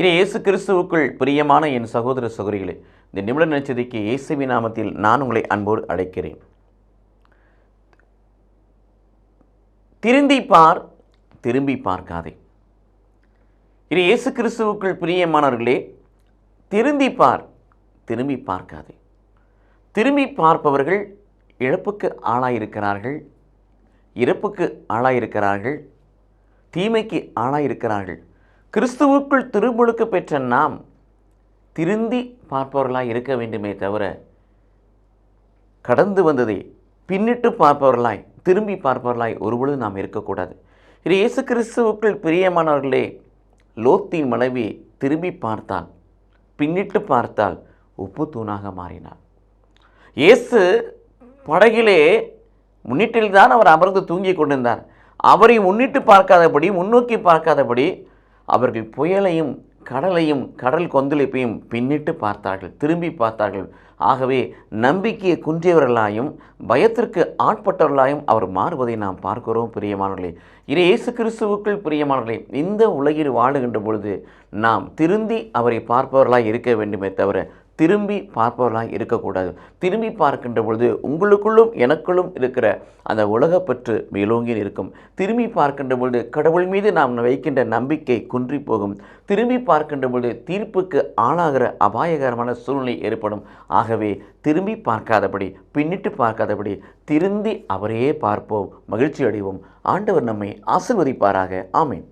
இனி இயேசு கிறிஸ்துவுக்குள் பிரியமான என் சகோதர சகோதரிகளே இந்த நிமிட நட்சத்திரிக்கு இயேசுவி நாமத்தில் நான் உங்களை அன்போடு அழைக்கிறேன். திருந்தி பார் திரும்பி பார்க்காதே. இது இயேசு கிறிஸ்துவுக்குள் பிரியமானவர்களே திருந்தி பார் திரும்பி பார்க்காதே. திரும்பி பார்ப்பவர்கள் இழப்புக்கு ஆளாயிருக்கிறார்கள் இறப்புக்கு ஆளாயிருக்கிறார்கள் தீமைக்கு ஆளாயிருக்கிறார்கள். கிறிஸ்துவுக்குள் திருமுழுக்கு பெற்ற நாம் திருந்தி பார்ப்பவர்களாய் இருக்க வேண்டுமே தவிர கடந்து வந்ததை பின்னிட்டு பார்ப்பவர்களாய் திரும்பி பார்ப்பவர்களாய் ஒருபொழுது நாம் இருக்கக்கூடாது. இது இயேசு கிறிஸ்துவுக்குள் பிரியமானவர்களே லோத்தின் மனைவி திரும்பி பார்த்தால் பின்னிட்டு பார்த்தால் உப்பு தூணாக மாறினார் இயேசு படகிலே முன்னிட்டில்தான் அவர் அமர்ந்து தூங்கிக் கொண்டிருந்தார். அவரை முன்னிட்டு பார்க்காதபடி முன்னோக்கி பார்க்காதபடி அவர்கள் புயலையும் கடலையும் கடல் கொந்தளிப்பையும் பின்னிட்டு பார்த்தார்கள். திரும்பி பார்த்தார்கள். ஆகவே நம்பிக்கையை குன்றியவர்களாயும் பயத்திற்கு ஆட்பட்டவர்களாயும் அவர் மாறுவதை நாம் பார்க்கிறோம் பிரியமானவர்களே. இது இயேசு கிறிஸ்துவுக்குள் பிரியமானவர்களே இந்த உலகில் வாழுகின்ற பொழுது நாம் திருந்தி அவரை பார்ப்பவர்களாக இருக்க வேண்டுமே தவிர திரும்பி பார்ப்பவர்களாக இருக்கக்கூடாது. திரும்பி பார்க்கின்ற பொழுது உங்களுக்குள்ளும் எனக்குள்ளும் இருக்கிற அந்த உலகப்பற்று மேலோங்கி இருக்கும் திரும்பி பார்க்கின்ற பொழுது கடவுள் மீது நாம் வைக்கின்ற நம்பிக்கை குன்றி போகும். திரும்பி பார்க்கின்ற பொழுது தீர்ப்புக்கு ஆளாகிற அபாயகரமான சூழ்நிலை ஏற்படும். ஆகவே திரும்பி பார்க்காதபடி பின்னிட்டு பார்க்காதபடி திருந்தி அவரையே பார்ப்போம். மகிழ்ச்சி அடைவோம் ஆண்டவர் நம்மை ஆசிர்வதிப்பாராக. ஆமேன்.